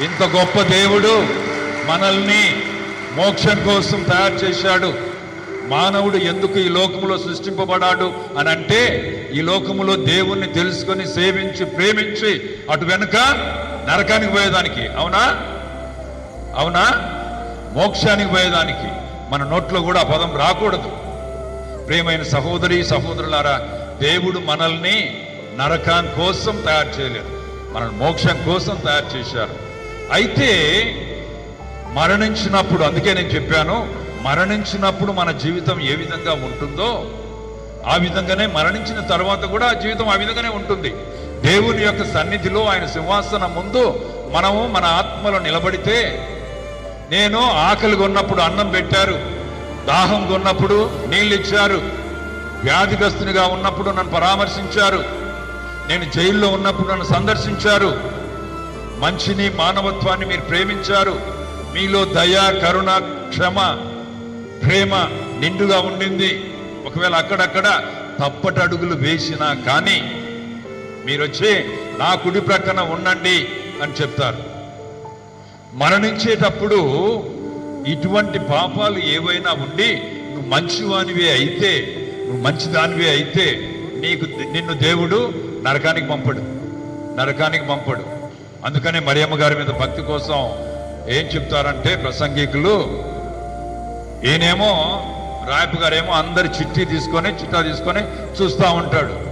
ఇంత గొప్ప దేవుడు మనల్ని మోక్షం కోసం తయారు చేశాడు. మానవుడు ఎందుకు ఈ లోకములో సృష్టింపబడాడు అని అంటే ఈ లోకములో దేవుణ్ణి తెలుసుకొని సేవించి ప్రేమించి అటు వెనుక నరకానికి పోయేదానికి. అవునా? అవునా? మోక్షానికి పోయేదానికి. మన నోట్లో కూడా ఆ పదం రాకూడదు. ప్రేమైన సహోదరి సహోదరులారా దేవుడు మనల్ని నరకాన్ కోసం తయారు చేయలేదు. మనల్ని మోక్షం కోసం తయారు చేశారు. అయితే మరణించినప్పుడు అందుకే నేను చెప్పాను మరణించినప్పుడు మన జీవితం ఏ విధంగా ఉంటుందో ఆ విధంగానే మరణించిన తర్వాత కూడా ఆ జీవితం ఆ విధంగానే ఉంటుంది. దేవుని యొక్క సన్నిధిలో ఆయన సింహాసనం ముందు మనము మన ఆత్మలో నిలబడితే నేను ఆకలి కొన్నప్పుడు అన్నం పెట్టారు దాహం కొన్నప్పుడు నీళ్ళు ఇచ్చారు వ్యాధిగ్రస్తునిగా ఉన్నప్పుడు నన్ను పరామర్శించారు నేను జైల్లో ఉన్నప్పుడు నన్ను సందర్శించారు మంచిని మానవత్వాన్ని మీరు ప్రేమించారు. మీలో దయ కరుణ క్షమ ప్రేమ నిండుగా ఉండింది. ఒకవేళ అక్కడక్కడ తప్పటి అడుగులు వేసినా కానీ మీరు వచ్చి నా కుడి ప్రక్కన ఉండండి అని చెప్తారు. మరణించేటప్పుడు ఇటువంటి పాపాలు ఏవైనా ఉండి నువ్వు మంచివానివే అయితే నువ్వు మంచిదానివే అయితే నీకు నిన్ను దేవుడు నరకానికి పంపడు. నరకానికి పంపడు. అందుకనే మరియమ్మ గారి మీద భక్తి కోసం ఏం చెప్తారంటే ప్రసంగికులు ఈయనేమో రాయపు గారేమో అందరి చిట్టి తీసుకొని చిట్టా తీసుకొని చూస్తూ ఉంటాడు.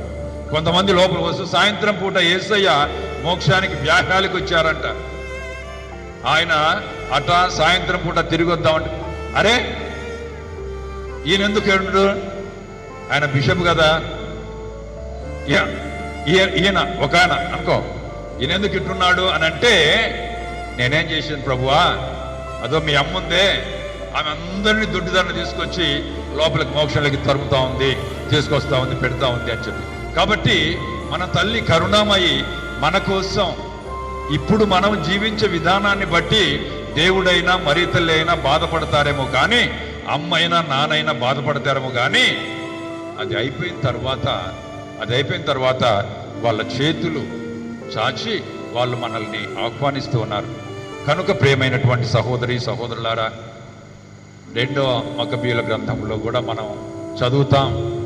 కొంతమంది లోపల వస్తూ సాయంత్రం పూట ఏసయ్య మోక్షానికి వ్యాఖ్యాలకు వచ్చారంట. ఆయన అట సాయంత్రం పూట తిరిగి వద్దామంటే అరే ఈయన ఎందుకు ఏడు ఆయన బిషప్ కదా? ఈయన ఒక ఆయన అనుకో. ఈయన ఎందుకు ఇట్టున్నాడు అని అంటే నేనేం చేశాను ప్రభువా? అదో మీ అమ్మ ఉందే. ఆమె అందరినీ దుడ్డిదాన్ని తీసుకొచ్చి లోపలికి మోక్షంలోకి తరుపుతా ఉంది తీసుకొస్తా ఉంది పెడతా ఉంది అని చెప్పి. కాబట్టి మన తల్లి కరుణామయి మన కోసం ఇప్పుడు మనం జీవించే విధానాన్ని బట్టి దేవుడైనా మరీ తల్లి అయినా బాధపడతారేమో కానీ అమ్మైనా నానైనా బాధపడతారేమో కానీ అది అయిపోయిన తర్వాత అది అయిపోయిన తర్వాత వాళ్ళ చేతులు చాచి వాళ్ళు మనల్ని ఆహ్వానిస్తూ ఉన్నారు. కనుక ప్రేమైనటువంటి సహోదరి సహోదరులారా రెండో మకబీల గ్రంథంలో కూడా మనం చదువుతాం.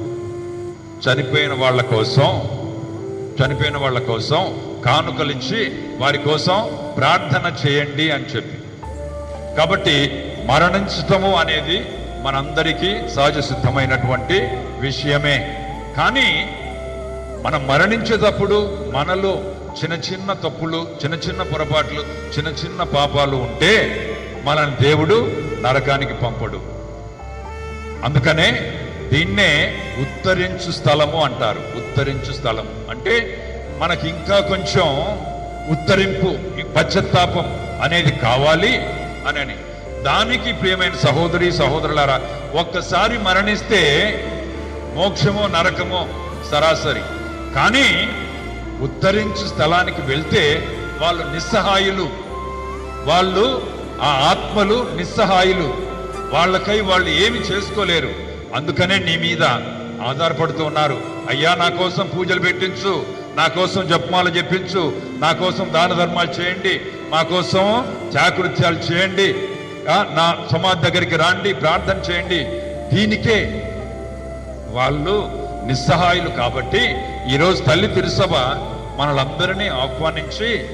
చనిపోయిన వాళ్ళ కోసం చనిపోయిన వాళ్ళ కోసం కానుకలిచ్చి వారి కోసం ప్రార్థన చేయండి అని చెప్పి. కాబట్టి మరణించటము అనేది మనందరికీ సహజ సిద్ధమైనటువంటి విషయమే. కానీ మనం మరణించేటప్పుడు మనలో చిన్న చిన్న తప్పులు చిన్న చిన్న పొరపాట్లు చిన్న చిన్న పాపాలు ఉంటే మనల్ని దేవుడు నరకానికి పంపడు. అందుకనే దీన్నే ఉత్తరించు స్థలము అంటారు. ఉత్తరించు స్థలం అంటే మనకి ఇంకా కొంచెం ఉత్తరింపు పశ్చత్తాపం అనేది కావాలి అని దానికి ప్రియమైన సహోదరి సహోదరులారా ఒక్కసారి మరణిస్తే మోక్షమో నరకమో సరాసరి. కానీ ఉత్తరించు స్థలానికి వెళ్తే వాళ్ళు నిస్సహాయులు. వాళ్ళు ఆ ఆత్మలు నిస్సహాయులు. వాళ్ళకై వాళ్ళు ఏమి చేసుకోలేరు. అందుకనే నీ మీద ఆధారపడుతూ ఉన్నారు. అయ్యా నా కోసం పూజలు పెట్టించు. నా కోసం జపమాలు చెప్పించు నా కోసం దాన ధర్మాలు చేయండి. మా కోసం చాకృత్యాలు చేయండి. నా సమాధి దగ్గరికి రాండి. ప్రార్థన చేయండి. దీనికే వాళ్ళు నిస్సహాయులు కాబట్టి ఈరోజు తల్లి తిరుసభ మనలందరినీ ఆహ్వానించి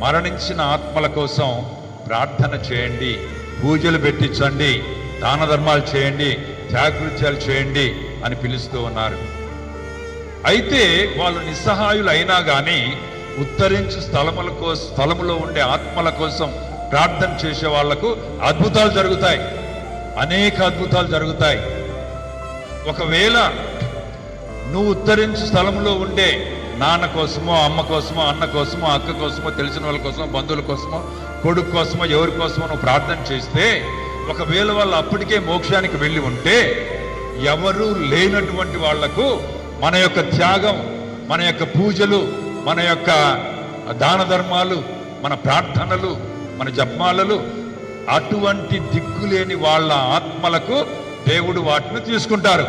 మరణించిన ఆత్మల కోసం ప్రార్థన చేయండి. పూజలు పెట్టించండి. దాన ధర్మాలు చేయండి. త్యాగృత్యాలు చేయండి అని పిలుస్తూ ఉన్నారు. అయితే వాళ్ళు నిస్సహాయులు అయినా కానీ ఉత్తరించు స్థలముల కోసం స్థలములో ఉండే ఆత్మల కోసం ప్రార్థన చేసే వాళ్ళకు అద్భుతాలు జరుగుతాయి. అనేక అద్భుతాలు జరుగుతాయి. ఒకవేళ నువ్వు ఉత్తరించు స్థలంలో ఉండే నాన్న కోసమో అమ్మ కోసమో అన్న కోసమో అక్క కోసమో తెలిసిన వాళ్ళ కోసమో బంధువుల కోసమో కొడుకు కోసమో ఎవరి కోసమో నువ్వు ప్రార్థన చేస్తే ఒకవేళ వాళ్ళు అప్పటికే మోక్షానికి వెళ్ళి ఉంటే ఎవరు లేనటువంటి వాళ్ళకు మన యొక్క త్యాగం మన యొక్క పూజలు మన యొక్క దాన ధర్మాలు మన ప్రార్థనలు మన జపమాలలు అటువంటి దిక్కులేని వాళ్ళ ఆత్మలకు దేవుడు వాటిని తీసుకుంటారు.